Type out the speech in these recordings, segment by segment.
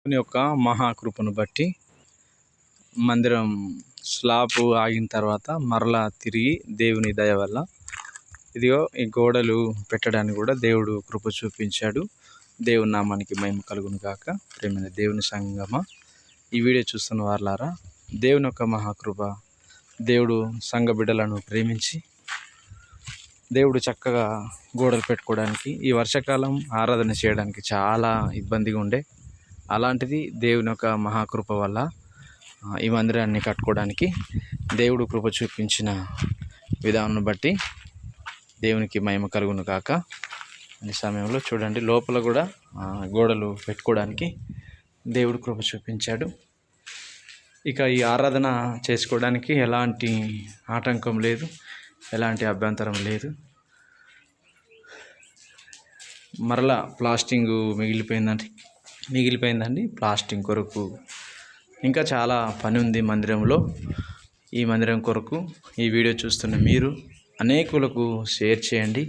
దేవుని యొక్క మహాకృపను బట్టి మందిరం స్లాబ్ ఆగిన తర్వాత మరలా తిరిగి దేవుని దయ వల్ల ఇదిగో ఈ గోడలు పెట్టడానికి కూడా దేవుడు కృప చూపించాడు. దేవుని నామానికి మేము కలుగును కాక ప్రేమైన దేవుని సంగమ ఈ వీడియో చూస్తున్న వారులారా దేవుని యొక్క మహాకృప దేవుడు సంఘ బిడ్డలను ప్రేమించి దేవుడు చక్కగా గోడలు పెట్టుకోవడానికి ఈ వర్షాకాలం ఆరాధన చేయడానికి చాలా ఇబ్బందిగా ఉండే అలాంటిది దేవుని యొక్క మహాకృప వల్ల ఈ మందిరాన్ని కట్టుకోవడానికి దేవుడు కృప చూపించిన విధానం బట్టి దేవునికి మహిమ కలుగును కాక ఈ సమయంలో చూడండి లోపల కూడా గోడలు పెట్టుకోవడానికి దేవుడు కృప చూపించాడు. ఇక ఈ ఆరాధన చేసుకోవడానికి ఎలాంటి ఆటంకం లేదు ఎలాంటి అభ్యంతరం లేదు. మరలా ప్లాస్టింగ్ మిగిలిపోయిందంటే మిగిలిపోయిందండి ప్లాస్టింగ్ కొరకు. ఇంకా చాలా పని ఉంది మందిరంలో. ఈ మందిరం కొరకు ఈ వీడియో చూస్తున్న మీరు అనేకులకు షేర్ చేయండి.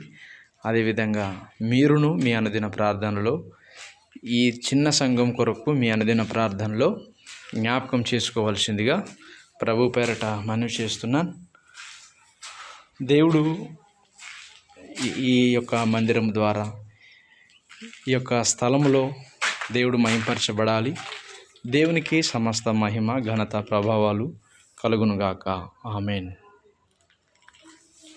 అదేవిధంగా మీరును మీ అనుదిన ప్రార్థనలో ఈ చిన్న సంఘం కొరకు మీ అనుదిన ప్రార్థనలో జ్ఞాపకం చేసుకోవాల్సిందిగా ప్రభు పేరట మనవి చేస్తున్నాను. దేవుడు ఈ యొక్క మందిరం ద్వారా ఈ యొక్క స్థలంలో దేవుడు మహింపరచబడాలి. దేవునికి సమస్త మహిమ ఘనత ప్రభావాలు కలుగునుగాక. ఆమెన్.